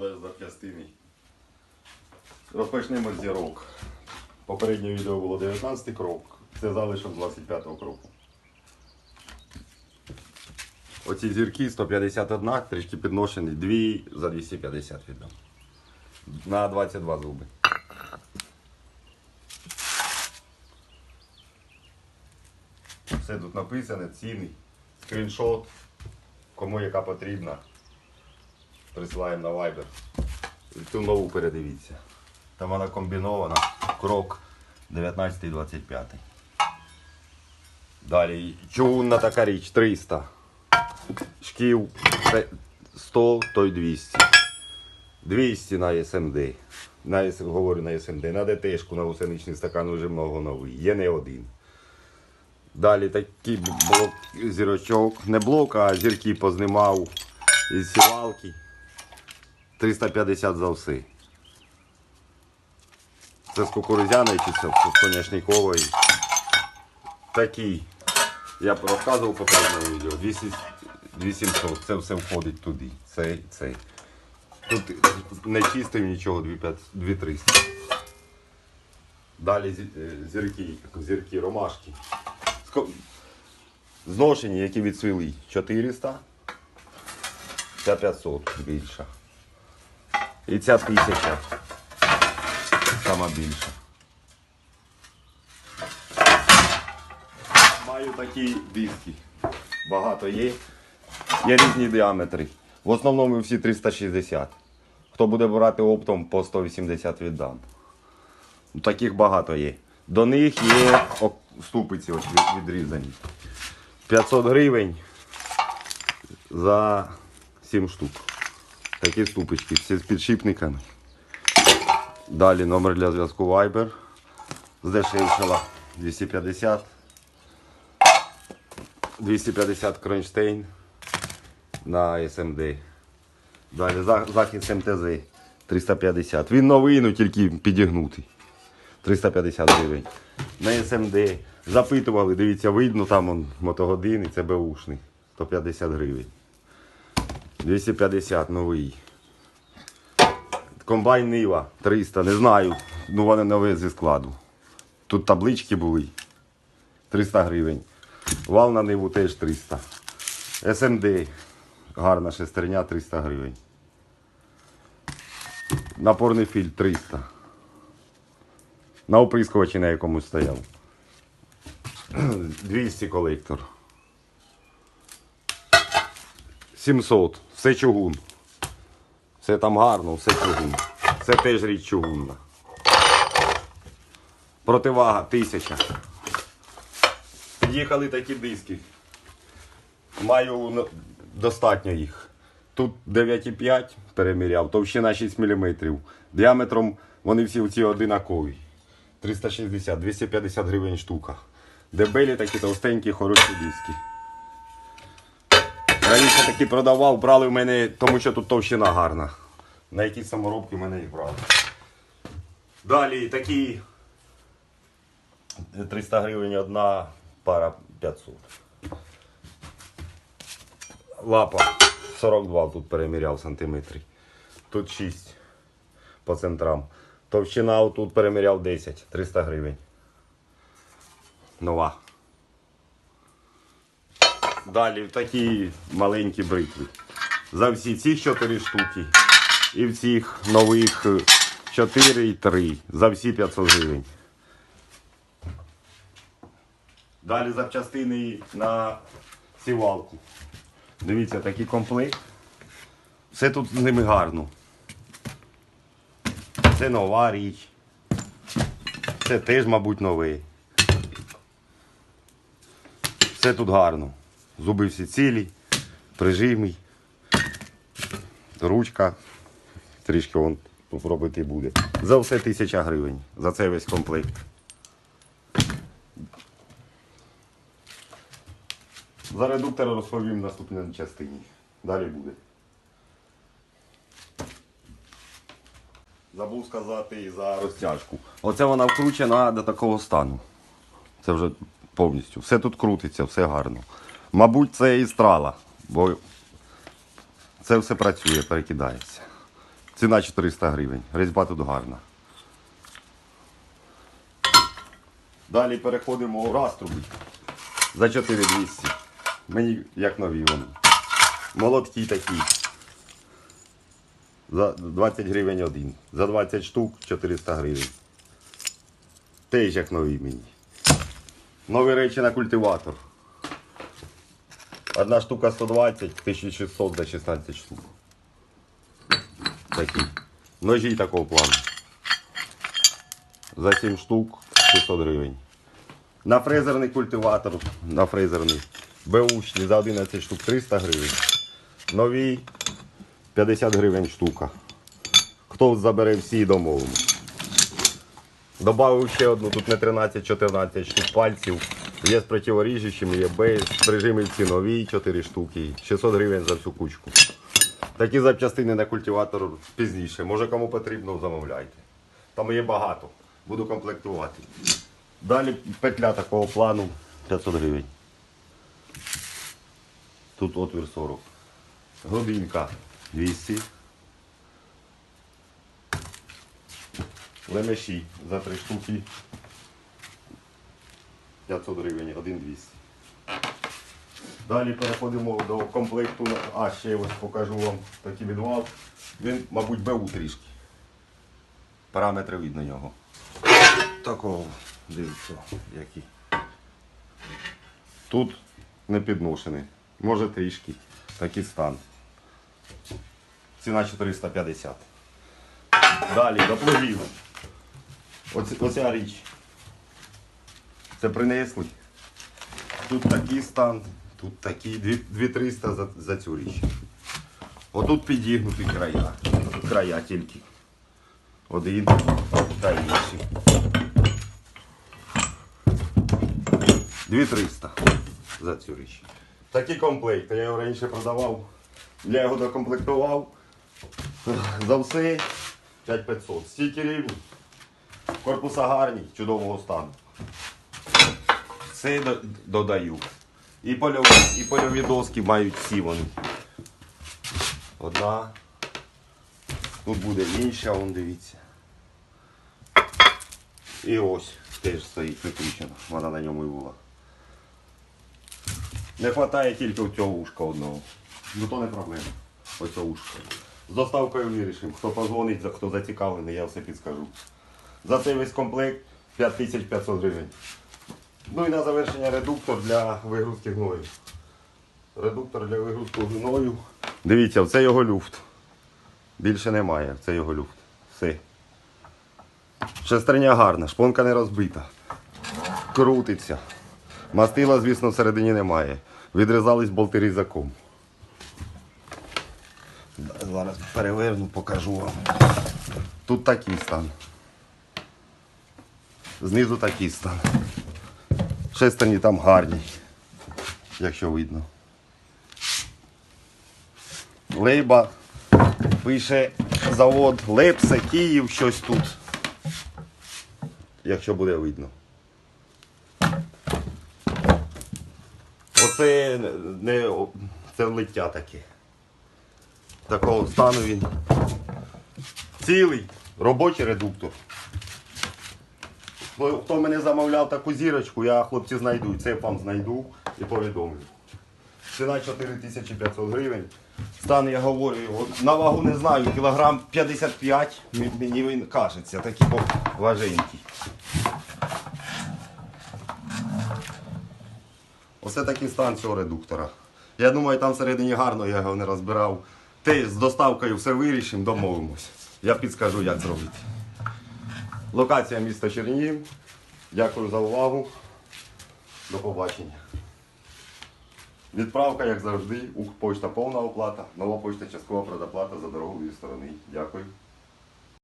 продаж запчастини. Розпочнемо з зірок. Попереднє відео було 19 крок, це залишок 25 кроку. Оці зірки 151, трішки підношені, дві за 250 віддам. На 22 зуби. Все тут написане, ціни, скріншот, кому яка потрібна. Присилаємо на Viber. Цю нову передивіться. Там вона комбінована. Крок 19 і 25. Далі чугунна така річ 300. Шків 100, то й 200. 200 на СМД. На, говорю на СМД. На ДТшку, на гусеничний стакан вже много новий. Є не один. Далі такий блок зірочок. Не блок, а зірки познімав із сівалки. 350 за все. Це з кукурудзяної чи з соняшникової. Такий. Я розказував попередньому відео. 200, 2700. Це все входить туди. Це, це. Тут не чистив нічого, 2300. Далі е, зірки, зірки, ромашки. Зношені, які відсвіли 400. Ця 500 більша. І ця 1000. Сама більша. Маю такі диски. Багато є. Є різні діаметри. В основному всі 360. Хто буде брати оптом по 180 віддам. Таких багато є. До них є ступиці відрізані. 500 гривень за 7 штук. Такі ступички, всі з підшипниками. Далі номер для зв'язку Viber. Здешевшила 250. 250 кронштейн на SMD. Далі за- захист МТЗ 350. Він новий, ну тільки підігнутий. 350 гривень. На SMD запитували, дивіться, видно, там он мотогодини, це беушний. 150 гривень. 250 новий. Комбайн Нива 300, не знаю. Ну вони нові зі складу. Тут таблички були. 300 гривень. Вал на Ниву теж 300. СМД. Гарна шестерня 300 гривень. Напорний фільтр 300. На оприскувачі на якомусь стояв. 200 колектор. 700. Все чугун. Все там гарно, все чугун. Це теж річ чугунна. Противага 1000. Під'їхали такі диски. Маю достатньо їх. Тут 9,5 переміряв, товщина 6 мм. Діаметром вони всі ці одинакові. 360, 250 гривень штука. Дебелі такі товстенькі, хороші диски. Раніше такі продавав, брали в мене, тому що тут товщина гарна. На якісь саморобки в мене їх брали. Далі такі 300 гривень одна пара 500. Лапа 42 тут переміряв сантиметрів. Тут 6 по центрам. Товщина тут переміряв 10, 300 гривень. Нова. Далі такі маленькі бритви. За всі ці 4 штуки. І в цих нових 4 і 3. За всі 500 гривень. Далі запчастини на сівалку. Дивіться, такий комплект. Все тут з ними гарно. Це нова річ. Це теж, мабуть, новий. Все тут гарно. Зуби всі цілі, прижимий. Ручка. Трішки вон попробувати буде. За все тисяча гривень. За цей весь комплект. За редуктор розповім в наступній частині. Далі буде. Забув сказати і за розтяжку. Оце вона вкручена до такого стану. Це вже повністю. Все тут крутиться, все гарно. Мабуть, це і страла, бо це все працює, перекидається. Ціна 400 гривень. Різьба тут гарна. Далі переходимо в раструби. За 4200. Мені як нові вони. Молотки такі. За 20 гривень один. За 20 штук 400 гривень. Теж як нові мені. Нові речі на культиватор. Одна штука 120, 1600 за 16 штук. Такі. Ножі такого плану. За 7 штук 600 гривень. На фрезерний культиватор, на фрезерний. Беушний за 11 штук 300 гривень. Нові 50 гривень штука. Хто забере всі домовимо. Добавив ще одну, тут не 13-14 штук пальців. Є з противоріжучими, є без. Прижимівці нові 4 штуки. 600 гривень за всю кучку. Такі запчастини на культиватор пізніше. Може кому потрібно, замовляйте. Там є багато. Буду комплектувати. Далі петля такого плану 500 гривень. Тут отвір 40. Годинка 200. Лемеші за 3 штуки. 500 гривень, 1200. Далі переходимо до комплекту. А, ще ось покажу вам такий відвал. Він, мабуть, БУ трішки. Параметри видно його. Такого, дивіться, який. Тут не підношений. Може трішки. Такий стан. Ціна 450. Далі до плугів. Оця річ. Це принесли. Тут такий стан, тут такий, Дві- 2300 за, за цю річ. Отут підігнуті края. Края тільки. Один та інший. 2300 за цю річ. Такі комплекти. Я його раніше продавав. Я його докомплектував. За все 5500. Стікерів. Корпуса гарні, чудового стану. Все до- додаю. І польові доски мають всі вони. Одна. Тут буде інша, вон дивіться. І ось теж стоїть прикручена. Вона на ньому і була. Не вистачає тільки цього ушка одного. Ну то не проблема. Ось це ушко. З доставкою вирішимо. Хто позвонить, хто зацікавлений, я все підскажу. За цей весь комплект 5500 гривень. Ну і на завершення редуктор для вигрузки гною. Редуктор для вигрузки гною. Дивіться, це його люфт. Більше немає, це його люфт. Все. Шестерня гарна, шпонка не розбита. Крутиться. Мастила, звісно, всередині немає. Відрізались болти різаком. Зараз переверну, покажу вам. Тут такий стан. Знизу такий стан. Шестерні там гарні, якщо видно. Лейба пише завод Лепсе, Київ, щось тут. Якщо буде видно. Оце не це лиття таке. Такого стану він. Цілий робочий редуктор. Хто хто мене замовляв таку зірочку, я хлопці знайду. Це вам знайду і повідомлю. Ціна 4500 гривень. Стан, я говорю, от на вагу не знаю, кілограм 55, мені він кажеться, такий о, важенький. Оце такий стан цього редуктора. Я думаю, там всередині гарно я його не розбирав. Те з доставкою все вирішимо, домовимось. Я підскажу, як зробити. Локація міста Чернігів. Дякую за увагу. До побачення. Відправка, як завжди, пошта повна оплата, нова почта часткова предоплата за дорогу дві сторони. Дякую.